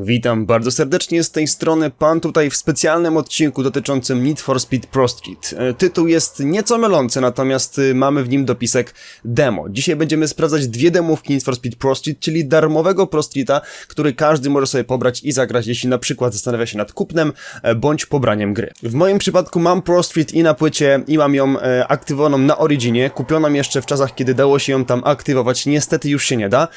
Witam bardzo serdecznie z tej strony, pan tutaj w specjalnym odcinku dotyczącym Need for Speed Pro Street. E, Tytuł jest nieco mylący, natomiast y, mamy w nim dopisek demo. Dzisiaj będziemy sprawdzać dwie demówki Need for Speed Pro Street, czyli darmowego Pro Streeta, który każdy może sobie pobrać i zagrać, jeśli na przykład zastanawia się nad kupnem e, bądź pobraniem gry. W moim przypadku mam Pro Street i na płycie i mam ją e, aktywowaną na Originie, kupioną jeszcze w czasach, kiedy dało się ją tam aktywować, niestety już się nie da.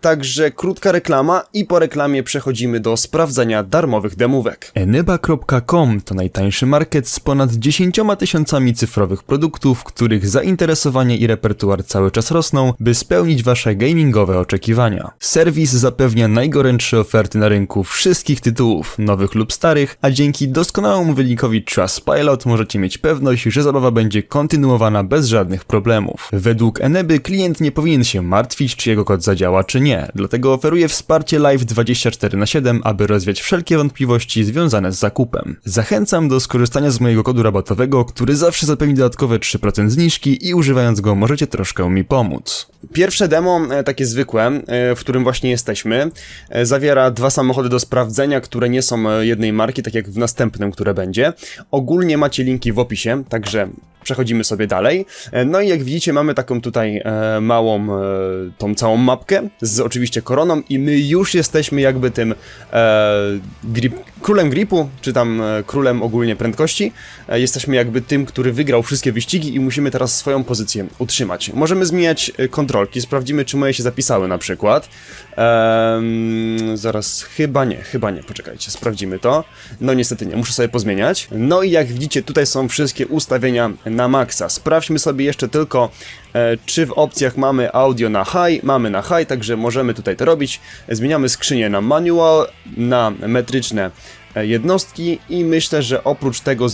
Także krótka reklama i po reklamie przechodzimy do sprawdzania darmowych demówek. Eneba.com to najtańszy market z ponad 10 tysiącami cyfrowych produktów, których zainteresowanie i repertuar cały czas rosną, by spełnić wasze gamingowe oczekiwania. Serwis zapewnia najgorętsze oferty na rynku wszystkich tytułów, nowych lub starych, a dzięki doskonałemu wynikowi Trustpilot możecie mieć pewność, że zabawa będzie kontynuowana bez żadnych problemów. Według Eneby klient nie powinien się martwić, czy jego kod zadziała, czy nie, dlatego oferuje wsparcie live 24 na 7, aby rozwiać wszelkie wątpliwości związane z zakupem. Zachęcam do skorzystania z mojego kodu rabatowego, który zawsze zapewni dodatkowe 3% zniżki i używając go możecie troszkę mi pomóc. Pierwsze demo, e, takie zwykłe, e, w którym właśnie jesteśmy, e, zawiera dwa samochody do sprawdzenia, które nie są jednej marki, tak jak w następnym, które będzie. Ogólnie macie linki w opisie, także przechodzimy sobie dalej. E, No i jak widzicie, mamy taką tutaj e, małą, e, tą całą mapkę z oczywiście koroną i my już jesteśmy jakby tym grip, królem gripu, czy tam królem ogólnie prędkości. Jesteśmy jakby tym, który wygrał wszystkie wyścigi i musimy teraz swoją pozycję utrzymać. Możemy zmieniać kontrolki, sprawdzimy czy moje się zapisały na przykład. Zaraz, chyba nie, chyba nie, poczekajcie, sprawdzimy to. No niestety nie, muszę sobie pozmieniać. No i jak widzicie, tutaj są wszystkie ustawienia na maksa. Sprawdźmy sobie jeszcze tylko, e, czy w opcjach mamy audio na high. Mamy na high, także możemy tutaj to robić. Zmieniamy skrzynię na manual, na metryczne jednostki i myślę, że oprócz tego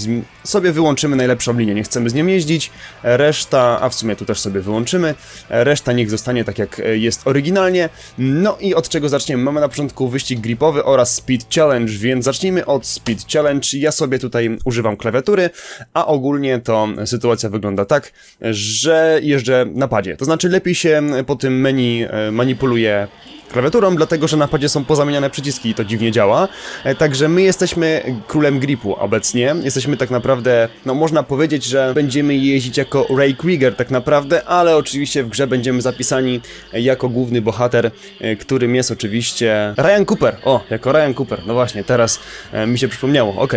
sobie wyłączymy najlepszą linię, nie chcemy z nią jeździć, E, reszta, a w sumie tu też sobie wyłączymy, E, reszta niech zostanie tak jak e, jest oryginalnie, no i od czego zaczniemy? Mamy na początku wyścig gripowy oraz speed challenge, więc zacznijmy od speed challenge, ja sobie tutaj używam klawiatury, a ogólnie to sytuacja wygląda tak, że jeżdżę na padzie, to znaczy lepiej się po tym menu e, manipuluje klawiaturą, dlatego że na padzie są pozamieniane przyciski i to dziwnie działa. E, Także my jesteśmy królem gripu obecnie. Jesteśmy tak naprawdę, no można powiedzieć, że będziemy jeździć jako Ray Krieger tak naprawdę, ale oczywiście w grze będziemy zapisani jako główny bohater, e, którym jest oczywiście Ryan Cooper. O, jako Ryan Cooper. No właśnie, teraz e, mi się przypomniało.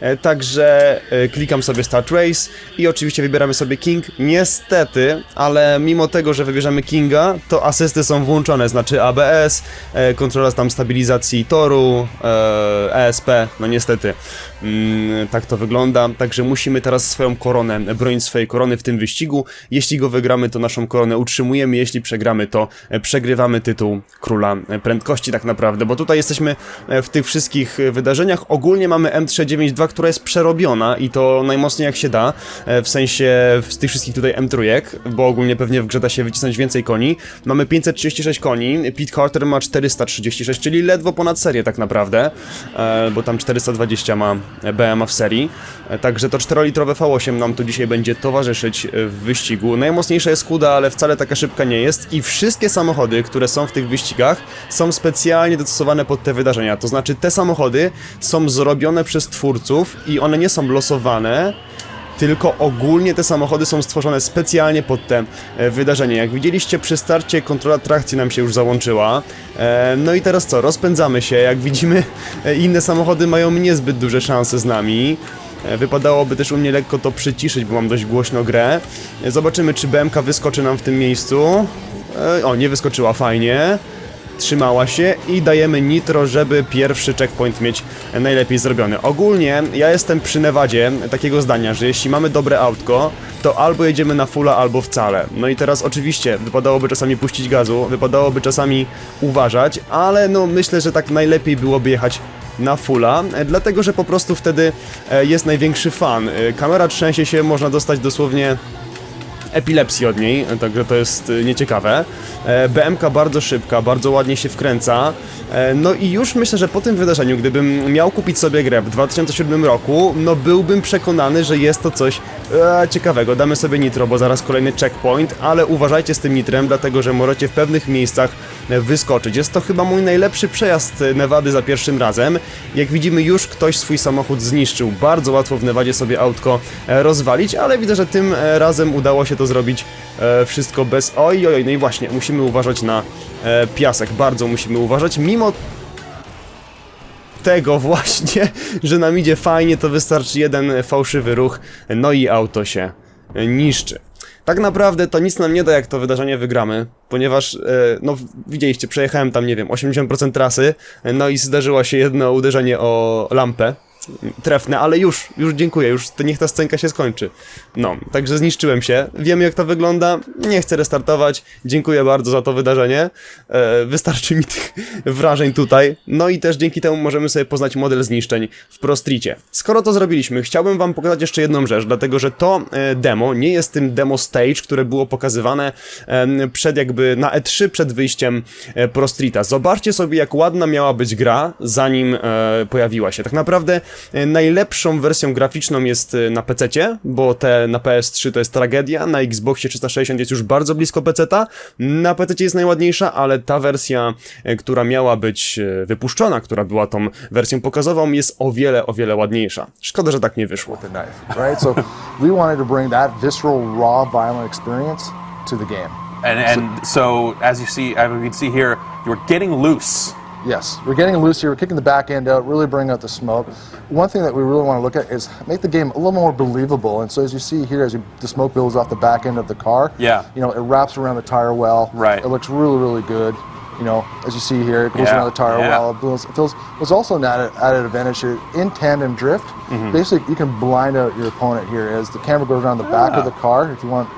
E, Także klikam sobie Start Race i oczywiście wybieramy sobie King. Niestety, ale mimo tego, że wybierzemy Kinga, to asysty są włączone, znaczy ABS, e, kontrola tam stabilizacji toru, e, ESP, no niestety. Mm, tak to wygląda, także musimy teraz swoją koronę, bronić swojej korony w tym wyścigu, jeśli go wygramy, to naszą koronę utrzymujemy, jeśli przegramy, to e, przegrywamy tytuł króla e, prędkości tak naprawdę, bo tutaj jesteśmy e, w tych wszystkich e, wydarzeniach, ogólnie mamy M392, która jest przerobiona i to najmocniej jak się da, e, w sensie z tych wszystkich tutaj M3, bo ogólnie pewnie w grze da się wycisnąć więcej koni, mamy 536 koni, Pete Carter ma 436, czyli ledwo ponad serię tak naprawdę, e, bo tam 420 ma BMA w serii, e, także to 4-litrowe V8 nam tu dzisiaj będzie towarzyszyć w wyścigu. Najmocniejsza jest Huda, ale wcale taka szybka nie jest. I wszystkie samochody, które są w tych wyścigach są specjalnie dostosowane pod te wydarzenia, to znaczy te samochody są zrobione przez twórców i one nie są losowane, tylko ogólnie te samochody są stworzone specjalnie pod te e, wydarzenie. Jak widzieliście przy starcie kontrola trakcji nam się już załączyła. E, no i teraz co, rozpędzamy się. Jak widzimy e, inne samochody mają niezbyt duże szanse z nami. Wypadałoby też u mnie lekko to przyciszyć, bo mam dość głośno grę. Zobaczymy czy BMK wyskoczy nam w tym miejscu. O, nie wyskoczyła, fajnie trzymała się i dajemy nitro, żeby pierwszy checkpoint mieć najlepiej zrobiony. Ogólnie ja jestem przy Nevadzie takiego zdania, że jeśli mamy dobre autko, to albo jedziemy na fulla, albo wcale. No i teraz oczywiście wypadałoby czasami puścić gazu, wypadałoby czasami uważać, ale no myślę, że tak najlepiej byłoby jechać na fulla, dlatego że po prostu wtedy e, jest największy fan. E, Kamera trzęsie się, można dostać dosłownie epilepsji od niej, także to jest y, nieciekawe. E, BMK bardzo szybka, bardzo ładnie się wkręca. E, No i już myślę, że po tym wydarzeniu, gdybym miał kupić sobie grę w 2007 roku, no byłbym przekonany, że jest to coś e, ciekawego. Damy sobie nitro, bo zaraz kolejny checkpoint, ale uważajcie z tym nitrem, dlatego że możecie w pewnych miejscach e, wyskoczyć. Jest to chyba mój najlepszy przejazd Nevady za pierwszym razem. Jak widzimy, już ktoś swój samochód zniszczył. Bardzo łatwo w Nevadzie sobie autko rozwalić, ale widzę, że tym razem udało się to zrobić e, wszystko bez... Oj, oj, oj, no i właśnie, musimy uważać na e, piasek, bardzo musimy uważać, mimo tego właśnie, że nam idzie fajnie, to wystarczy jeden fałszywy ruch, no i auto się e, niszczy. Tak naprawdę to nic nam nie da, jak to wydarzenie wygramy, ponieważ, e, no widzieliście, przejechałem tam, nie wiem, 80% trasy, e, no i zdarzyło się jedno uderzenie o lampę, trefne, ale już, już dziękuję, już niech ta scenka się skończy. No, także zniszczyłem się, wiemy jak to wygląda, nie chcę restartować, dziękuję bardzo za to wydarzenie, e, wystarczy mi tych wrażeń tutaj, no i też dzięki temu możemy sobie poznać model zniszczeń w Prostricie. Skoro to zrobiliśmy, chciałbym wam pokazać jeszcze jedną rzecz, dlatego że to e, demo nie jest tym demo stage, które było pokazywane em, przed jakby na E3 przed wyjściem e, Prostrita. Zobaczcie sobie jak ładna miała być gra, zanim e, pojawiła się. Tak naprawdę e, najlepszą wersją graficzną jest e, na PC, bo te na PS3 to jest tragedia, na Xboxie 360 jest już bardzo blisko PC-ta, na PC jest najładniejsza, ale ta wersja, e, która miała być e, wypuszczona, która była tą wersją pokazową, jest o wiele, o wiele ładniejsza. Szkoda, że tak nie wyszło. the knife, right? So we wanted to bring that visceral, raw, violent experience to the game. And and so as you see, as we can see here, you were getting loose. Yes, we're getting loose here. We're kicking the back end out, really bring out the smoke. One thing that we really want to look at is make the game a little more believable. And so as you see here, as you, the smoke builds off the back end of the car, Yeah. you know, it wraps around the tire well. Right. It looks really, really good. You know, as you see here, it goes Yeah, around the tire yeah. well. It feels, it feels. There's also an added, added advantage here in tandem drift. Mm-hmm. Basically, you can blind out your opponent here as the camera goes around the back Ah. of the car. If you want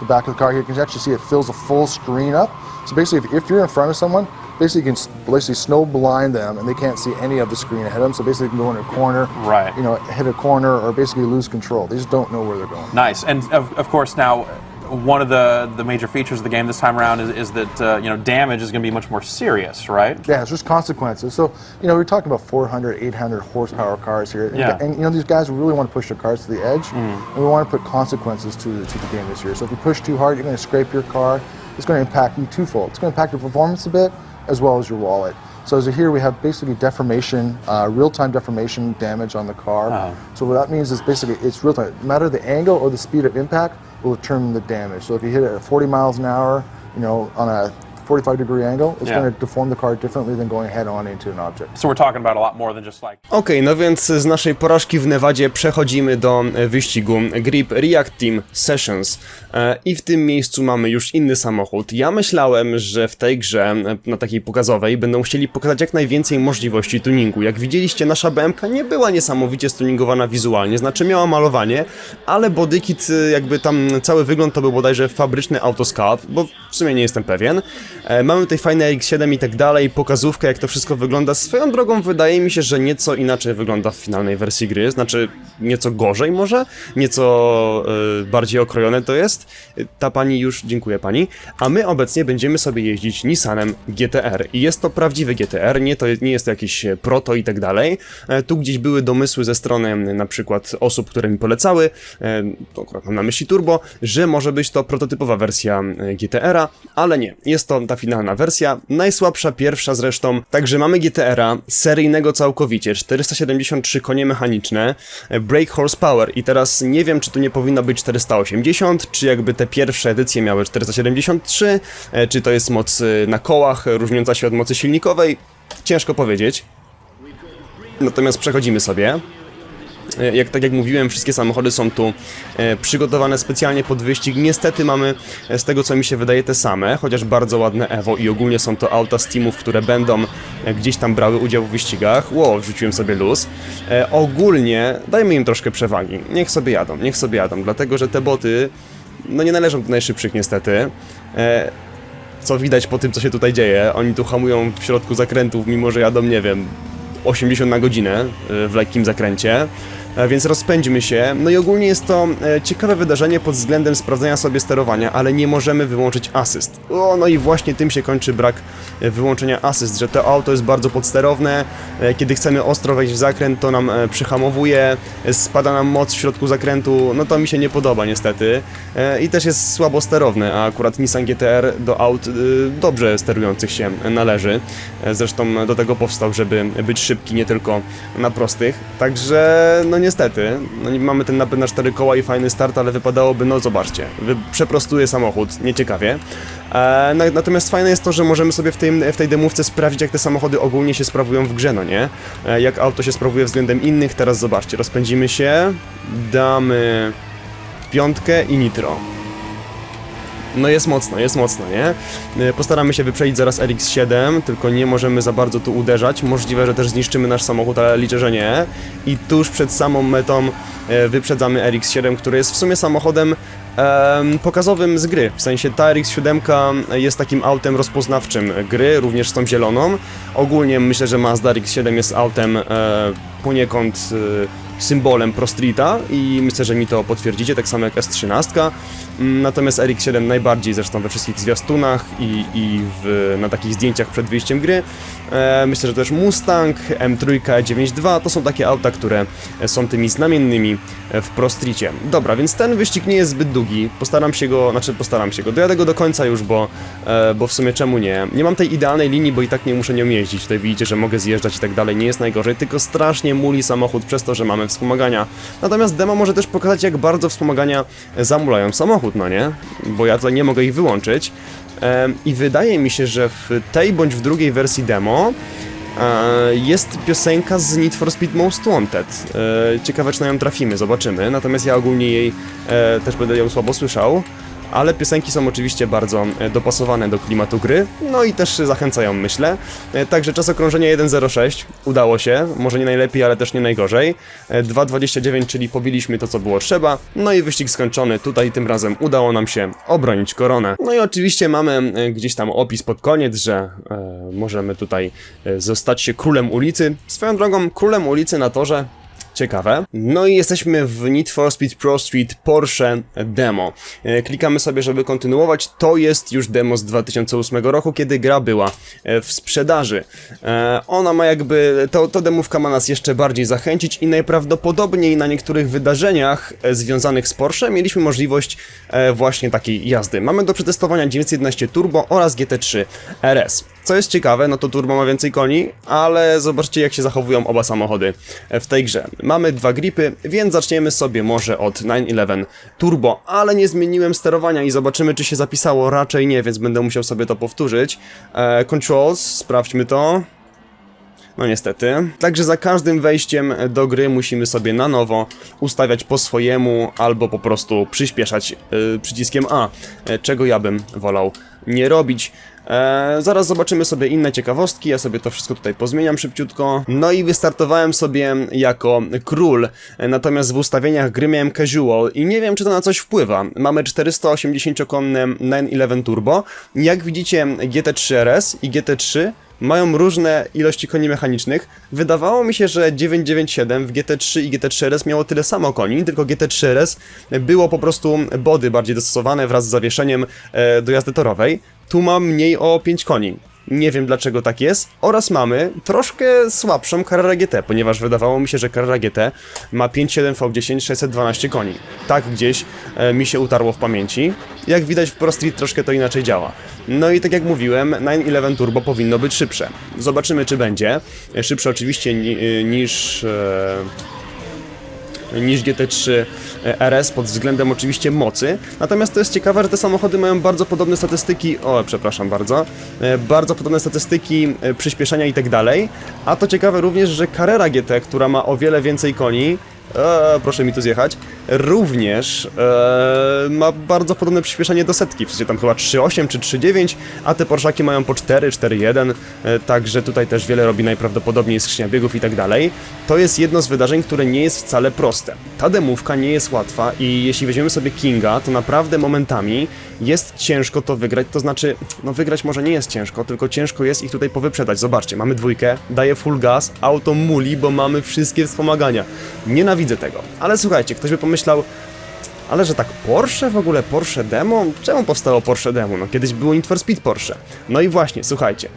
the back of the car here, you can actually see it fills a full screen up. So basically, if, if you're in front of someone, basically you can basically snow blind them and they can't see any of the screen ahead of them. So basically, you can go in a corner, Right. You know, hit a corner or basically lose control. They just don't know where they're going. Nice. And of, of course, now one of the the major features of the game this time around is, is that uh, you know damage is going to be much more serious, right? Yeah, it's just consequences. So, you know, we're talking about 400, 800 horsepower cars here. And, Yeah. and, you know, these guys really want to push their cars to the edge. And we want to put consequences to the, to the game this year. So if you push too hard, you're going to scrape your car. It's going to impact you twofold. It's going to impact your performance a bit, as well as your wallet. So as you here we have basically deformation, uh, real-time deformation damage on the car. So what that means is basically it's real-time. No matter the angle or the speed of impact will determine the damage. So if you hit it at 40 miles an hour, you know, on a 45 degree angle, it's Yeah. going to deform the car differently than going head on into an object. So we're talking about a lot more than just like Okej, no więc z naszej porażki w Nevadzie przechodzimy do e, wyścigu Grip React Team Sessions E, i w tym miejscu mamy już inny samochód. Ja myślałem, że w tej grze, e, na takiej pokazowej, będą chcieli pokazać jak najwięcej możliwości tuningu. Jak widzieliście, nasza BMK nie była niesamowicie stuningowana wizualnie, znaczy miała malowanie, ale bodykit, e, jakby tam cały wygląd to był bodajże fabryczny autoscap, bo w sumie nie jestem pewien. E, Mamy tutaj fajne X7 i tak dalej, pokazówkę jak to wszystko wygląda. Swoją drogą wydaje mi się, że nieco inaczej wygląda w finalnej wersji gry, znaczy nieco gorzej może, nieco e, bardziej okrojone to jest. E, Ta pani już, dziękuję pani. A my obecnie będziemy sobie jeździć Nissanem GTR i jest to prawdziwy GTR, nie, to nie jest to jakiś proto i tak dalej. Tu gdzieś były domysły ze strony na przykład osób, które mi polecały, to akurat mam na myśli Turbo, że może być to prototypowa wersja GTR-a, ale nie, jest to ta finalna wersja, najsłabsza pierwsza zresztą, także mamy GTR-a seryjnego całkowicie, 473 konie mechaniczne, e, brake horsepower. I teraz nie wiem, czy tu nie powinno być 480, czy jakby te pierwsze edycje miały 473, e, czy to jest moc e, na kołach, różniąca się od mocy silnikowej, ciężko powiedzieć. Natomiast przechodzimy sobie. E, Jak tak jak mówiłem, wszystkie samochody są tu e, przygotowane specjalnie pod wyścig. Niestety mamy e, z tego co mi się wydaje te same, chociaż bardzo ładne Evo i ogólnie są to auta z teamów, które będą gdzieś tam brały udział w wyścigach. Ło, wrzuciłem sobie luz. Ogólnie dajmy im troszkę przewagi. Niech sobie jadą, niech sobie jadą, dlatego że te boty no nie należą do najszybszych niestety. Co widać po tym, co się tutaj dzieje. Oni tu hamują w środku zakrętów, mimo że jadą, nie wiem, 80 na godzinę y, w lekkim zakręcie. E, więc rozpędźmy się. No i ogólnie jest to e, ciekawe wydarzenie pod względem sprawdzenia sobie sterowania, ale nie możemy wyłączyć asyst. O, no i właśnie tym się kończy brak e, wyłączenia asyst, że to auto jest bardzo podsterowne, kiedy chcemy ostro wejść w zakręt, to nam przyhamowuje, spada nam moc w środku zakrętu, no to mi się nie podoba niestety. I też jest słabo sterowne, a akurat Nissan GTR do aut dobrze sterujących się należy. Zresztą do tego powstał, żeby być szybki nie tylko na prostych. Także, no niestety, no mamy ten napęd na cztery koła i fajny start, ale wypadałoby, no zobaczcie, przeprostuje samochód, nieciekawie. E, na- natomiast fajne jest to, że możemy sobie w, tym, w tej demówce sprawdzić, jak te samochody ogólnie się sprawują w grze, no nie? E, jak auto się sprawuje względem innych. Teraz zobaczcie, rozpędzimy się, damy piątkę i nitro. No jest mocno, jest mocno, nie? E, Postaramy się wyprzedzić zaraz RX-7, tylko nie możemy za bardzo tu uderzać. Możliwe, że też zniszczymy nasz samochód, ale liczę, że nie. I tuż przed samą metą e, wyprzedzamy RX-7, który jest w sumie samochodem em, pokazowym z gry. W sensie ta RX-7 jest takim autem rozpoznawczym gry, również z tą zieloną. Ogólnie myślę, że Mazda RX-7 jest autem e, poniekąd symbolem Pro Streeta i myślę, że mi to potwierdzicie, tak samo jak S13. Natomiast RX-7 najbardziej zresztą we wszystkich zwiastunach i, i w, na takich zdjęciach przed wyjściem gry. E, myślę, że też Mustang, M3, E92 to są takie auta, które są tymi znamiennymi w Pro Streetie. Dobra, więc ten wyścig nie jest zbyt długi. Postaram się go, znaczy postaram się go, dojadę go do końca już, bo, e, bo w sumie czemu nie? Nie mam tej idealnej linii, bo i tak nie muszę nią jeździć. Tutaj widzicie, że mogę zjeżdżać i tak dalej, nie jest najgorzej, tylko strasznie muli samochód przez to, że mamy wspomagania. Natomiast demo może też pokazać, jak bardzo wspomagania zamulają samochód, no nie? Bo ja tutaj nie mogę ich wyłączyć. I wydaje mi się, że w tej bądź w drugiej wersji demo e, jest piosenka z Need for Speed Most Wanted. E, Ciekawe, czy na ją trafimy, zobaczymy. Natomiast ja ogólnie jej e, też będę ją słabo słyszał. Ale piosenki są oczywiście bardzo e, dopasowane do klimatu gry, no i też zachęcają, myślę. E, Także czas okrążenia 1.06, udało się, może nie najlepiej, ale też nie najgorzej. E, 2.29, czyli pobiliśmy to, co było trzeba, no i wyścig skończony. Tutaj tym razem udało nam się obronić koronę. No i oczywiście mamy e, gdzieś tam opis pod koniec, że e, możemy tutaj e, zostać się królem ulicy. Swoją drogą, królem ulicy na torze Ciekawe. No i jesteśmy w Need for Speed Pro Street Porsche demo. E, Klikamy sobie, żeby kontynuować. To jest już demo z 2008 roku, kiedy gra była e, w sprzedaży. E, Ona ma jakby, to, to demówka ma nas jeszcze bardziej zachęcić i najprawdopodobniej na niektórych wydarzeniach związanych z Porsche mieliśmy możliwość właśnie takiej jazdy. Mamy do przetestowania 911 Turbo oraz GT3 RS. Co jest ciekawe, no to turbo ma więcej koni, ale zobaczcie jak się zachowują oba samochody w tej grze. Mamy dwa gripy, więc zaczniemy sobie może od 911 Turbo, ale nie zmieniłem sterowania i zobaczymy czy się zapisało, raczej nie, więc będę musiał sobie to powtórzyć. E, controls, sprawdźmy to. No niestety. Także za każdym wejściem do gry musimy sobie na nowo ustawiać po swojemu albo po prostu przyspieszać yy, przyciskiem A, e, czego ja bym wolał nie robić. E, zaraz zobaczymy sobie inne ciekawostki, ja sobie to wszystko tutaj pozmieniam szybciutko. No i wystartowałem sobie jako król, e, natomiast w ustawieniach gry miałem casual i nie wiem czy to na coś wpływa. Mamy 480-konne 911 Turbo. Jak widzicie GT3 RS i GT3 mają różne ilości koni mechanicznych. Wydawało mi się, że 997 w GT3 i GT3 RS miało tyle samo koni, tylko GT3 RS było po prostu body bardziej dostosowane wraz z zawieszeniem e, do jazdy torowej. Tu mam mniej o 5 koni. Nie wiem dlaczego tak jest. Oraz mamy troszkę słabszą Carrera GT, ponieważ wydawało mi się, że Carrera GT ma 5.7 V10 612 koni. Tak gdzieś e, mi się utarło w pamięci. Jak widać w Pro Street troszkę to inaczej działa. No i tak jak mówiłem, 911 Turbo powinno być szybsze. Zobaczymy czy będzie. E, Szybsze oczywiście ni y, niż... E, niż GT3 RS pod względem oczywiście mocy. Natomiast to jest ciekawe, że te samochody mają bardzo podobne statystyki, o przepraszam bardzo, e, bardzo podobne statystyki e, przyspieszenia i tak dalej. A to ciekawe również, że Carrera GT, która ma o wiele więcej koni, e, proszę mi tu zjechać, również e, ma bardzo podobne przyspieszenie do setki, w sensie tam chyba 3.8 czy 3.9, a te Porszaki mają po 4, 4.1, e, także tutaj też wiele robi najprawdopodobniej skrzynia biegów i tak dalej. To jest jedno z wydarzeń, które nie jest wcale proste. Ta demówka nie jest łatwa i jeśli weźmiemy sobie Kinga, to naprawdę momentami jest ciężko to wygrać, to znaczy, no wygrać może nie jest ciężko, tylko ciężko jest ich tutaj powyprzedać. Zobaczcie, mamy dwójkę, daje full gas, auto muli, bo mamy wszystkie wspomagania. Nienawidzę nienawidzę tego. Ale słuchajcie, ktoś by pomyślał, ale że tak Porsche w ogóle, Porsche Demo? Czemu powstało Porsche Demo? No kiedyś było Need for Speed Porsche. No i właśnie, słuchajcie.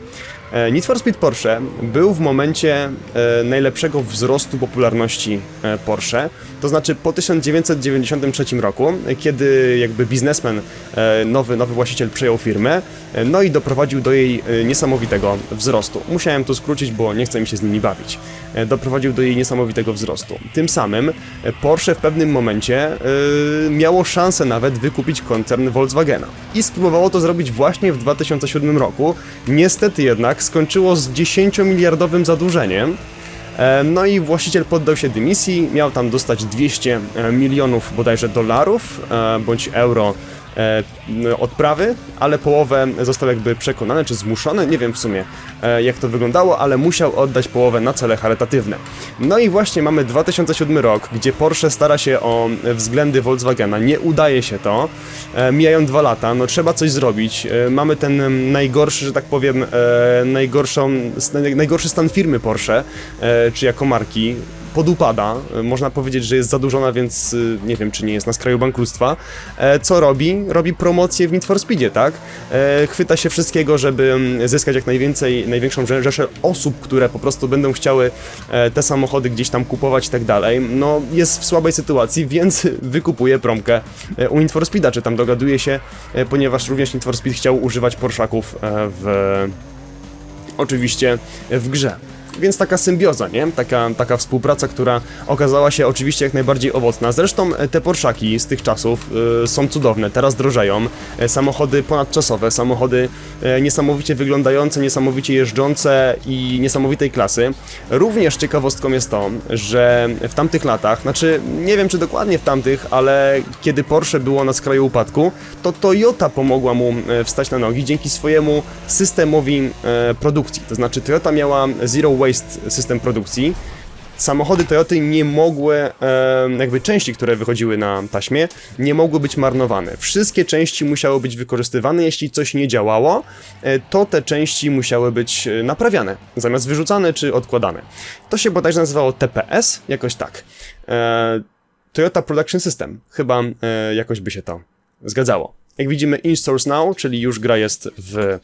E, Need for Speed Porsche był w momencie e, najlepszego wzrostu popularności e, Porsche, to znaczy po 1993 roku, kiedy jakby biznesmen, nowy, nowy właściciel przejął firmę, no i doprowadził do jej niesamowitego wzrostu. Musiałem to skrócić, bo nie chcę mi się z nimi bawić. Doprowadził do jej niesamowitego wzrostu. Tym samym Porsche w pewnym momencie miało szansę nawet wykupić koncern Volkswagena. I spróbowało to zrobić właśnie w 2007 roku. Niestety jednak skończyło z 10-miliardowym zadłużeniem. E, No i właściciel poddał się dymisji, miał tam dostać 200 milionów bodajże dolarów e, bądź euro e, odprawy, ale połowę został jakby przekonany czy zmuszony, nie wiem w sumie e, jak to wyglądało, ale musiał oddać połowę na cele charytatywne. No i właśnie mamy 2007 rok, gdzie Porsche stara się o względy Volkswagena, nie udaje się to, e, mijają dwa lata, no trzeba coś zrobić, e, mamy ten najgorszy, że tak powiem, e, najgorszą, najgorszy stan firmy Porsche, e, czy jako marki, podupada. E, Można powiedzieć, że jest zadłużona, więc y, nie wiem, czy nie jest na skraju bankructwa. E, Co robi? Robi promocję w Need for Speedzie, tak? E, Chwyta się wszystkiego, żeby mm, zyskać jak najwięcej, największą rze- rzeszę osób, które po prostu będą chciały e, te samochody gdzieś tam kupować i tak dalej. No, jest w słabej sytuacji, więc wykupuje promkę e, u Need for Speeda, czy tam dogaduje się, e, ponieważ również Need for Speed chciał używać Porszaków e, w oczywiście w grze. Więc taka symbioza, nie? Taka, taka współpraca, która okazała się oczywiście jak najbardziej owocna. Zresztą e, te Porszaki z tych czasów y, są cudowne, teraz drożeją. E, samochody ponadczasowe, samochody e, niesamowicie wyglądające, niesamowicie jeżdżące i niesamowitej klasy. Również ciekawostką jest to, że w tamtych latach, znaczy nie wiem czy dokładnie w tamtych, ale kiedy Porsche było na skraju upadku, to Toyota pomogła mu wstać na nogi dzięki swojemu systemowi produkcji. To znaczy Toyota miała zero waste system produkcji. Samochody Toyoty nie mogły, jakby części, które wychodziły na taśmie, nie mogły być marnowane. Wszystkie części musiały być wykorzystywane. Jeśli coś nie działało, e, to te części musiały być e, naprawiane, zamiast wyrzucane czy odkładane. To się bodajże nazywało TPS, jakoś tak. E, Toyota Production System. Chyba jakoś by się to zgadzało. Jak widzimy, in Stores Now, czyli już gra jest w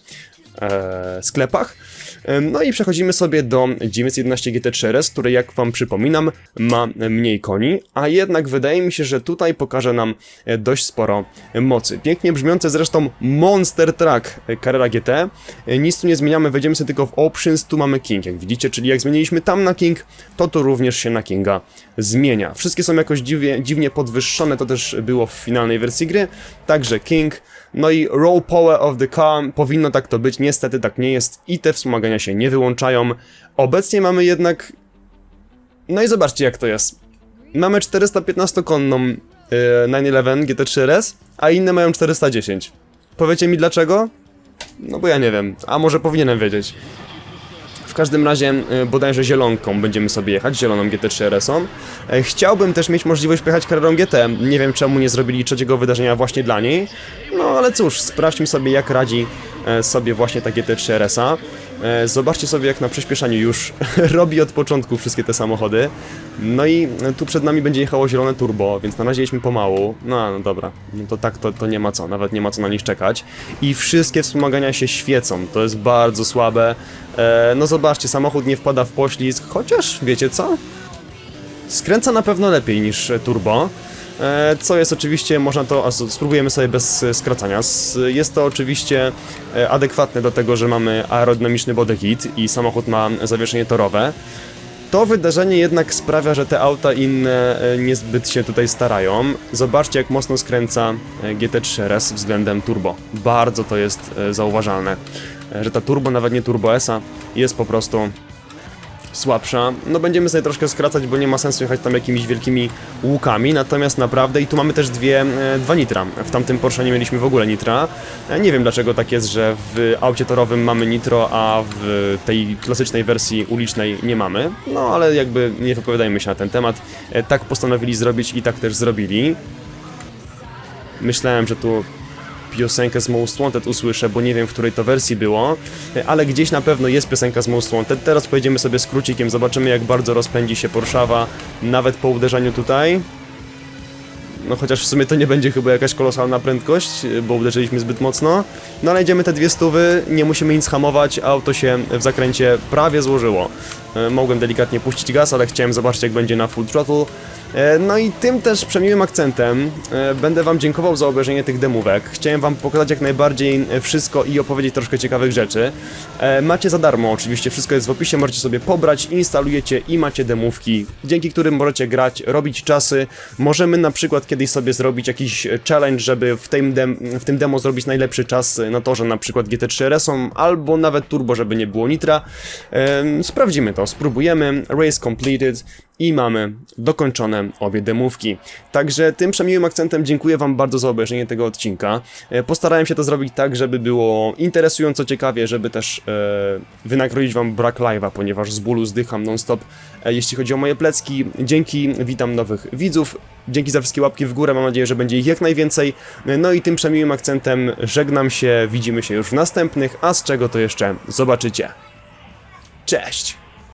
e, sklepach. No i przechodzimy sobie do 911 GT3 RS, który jak wam przypominam ma mniej koni, a jednak wydaje mi się, że tutaj pokaże nam e, dość sporo mocy. Pięknie brzmiące zresztą Monster Truck Carrera GT. E, Nic tu nie zmieniamy, wejdziemy sobie tylko w Options, tu mamy King, jak widzicie, czyli jak zmieniliśmy tam na King, to tu również się na Kinga zmienia. Wszystkie są jakoś dziwnie podwyższone, to też było w finalnej wersji gry, także King, no i Roll Power of the Car, powinno tak to być, niestety tak nie jest i te wspomagania się nie wyłączają. Obecnie mamy jednak... No i zobaczcie jak to jest. Mamy 415-konną yy, 911 GT3 RS, a inne mają 410. Powiecie mi dlaczego? No bo ja nie wiem, a może powinienem wiedzieć. W każdym razie y, bodajże zielonką będziemy sobie jechać, zieloną GT3 RS-ą. E, Chciałbym też mieć możliwość pojechać karierą GT. Nie wiem czemu nie zrobili trzeciego wydarzenia właśnie dla niej. No ale cóż, sprawdźmy sobie jak radzi e, sobie właśnie ta GT3 RS-a. E, Zobaczcie sobie jak na przyspieszaniu już robi od początku wszystkie te samochody. No i tu przed nami będzie jechało zielone turbo, więc na razie jedźmy pomału. No, no dobra, no to tak to, to nie ma co, nawet nie ma co na nich czekać. I wszystkie wspomagania się świecą, to jest bardzo słabe. E, no zobaczcie, samochód nie wpada w poślizg, chociaż wiecie co? Skręca na pewno lepiej niż turbo. E, Co jest oczywiście, można to, spróbujemy sobie bez e, skracania. Jest to oczywiście e, adekwatne do tego, że mamy aerodynamiczny body kit i samochód ma zawieszenie torowe. To wydarzenie jednak sprawia, że te auta inne niezbyt się tutaj starają. Zobaczcie, jak mocno skręca e, GT3 RS względem turbo. Bardzo to jest zauważalne, że ta turbo, nawet nie turbo S-a, jest po prostu słabsza. No będziemy sobie troszkę skracać, bo nie ma sensu jechać tam jakimiś wielkimi łukami, natomiast naprawdę i tu mamy też dwie, e, dwa nitra. W tamtym Porsche nie mieliśmy w ogóle nitra. E, Nie wiem dlaczego tak jest, że w aucie torowym mamy nitro, a w tej klasycznej wersji ulicznej nie mamy. No ale jakby nie wypowiadajmy się na ten temat. E, Tak postanowili zrobić i tak też zrobili. Myślałem, że tu piosenkę z Most Wanted usłyszę, bo nie wiem, w której to wersji było, ale gdzieś na pewno jest piosenka z Most Wanted. Teraz pojedziemy sobie skrócikiem, zobaczymy jak bardzo rozpędzi się Porszawa, nawet po uderzeniu tutaj. No chociaż w sumie to nie będzie chyba jakaś kolosalna prędkość, bo uderzyliśmy zbyt mocno. No ale te dwie stówy, nie musimy nic hamować, auto się w zakręcie prawie złożyło. E, Mogłem delikatnie puścić gaz, ale chciałem zobaczyć jak będzie na full throttle. E, No i tym też przemiłym akcentem e, będę wam dziękował za obejrzenie tych demówek. Chciałem wam pokazać jak najbardziej wszystko i opowiedzieć troszkę ciekawych rzeczy. Macie za darmo oczywiście, wszystko jest w opisie, możecie sobie pobrać, instalujecie i macie demówki, dzięki którym możecie grać, robić czasy. Możemy na przykład kiedyś sobie zrobić jakiś challenge, żeby w tym, dem w tym demo zrobić najlepszy czas na torze, na przykład GT3 RS-om, albo nawet turbo, żeby nie było nitra. Sprawdzimy to, spróbujemy. Race completed i mamy dokończone obie demówki. Także tym przemiłym akcentem dziękuję Wam bardzo za obejrzenie tego odcinka. E, Postarałem się to zrobić tak, żeby było interesująco ciekawie, żeby też e, wynagrodzić Wam brak live'a, ponieważ z bólu zdycham non-stop, e, jeśli chodzi o moje plecki. Dzięki, witam nowych widzów. Dzięki za wszystkie łapki w górę, mam nadzieję, że będzie ich jak najwięcej. E, No i tym przemiłym akcentem żegnam się, widzimy się już w następnych, a z czego to jeszcze zobaczycie. Cześć!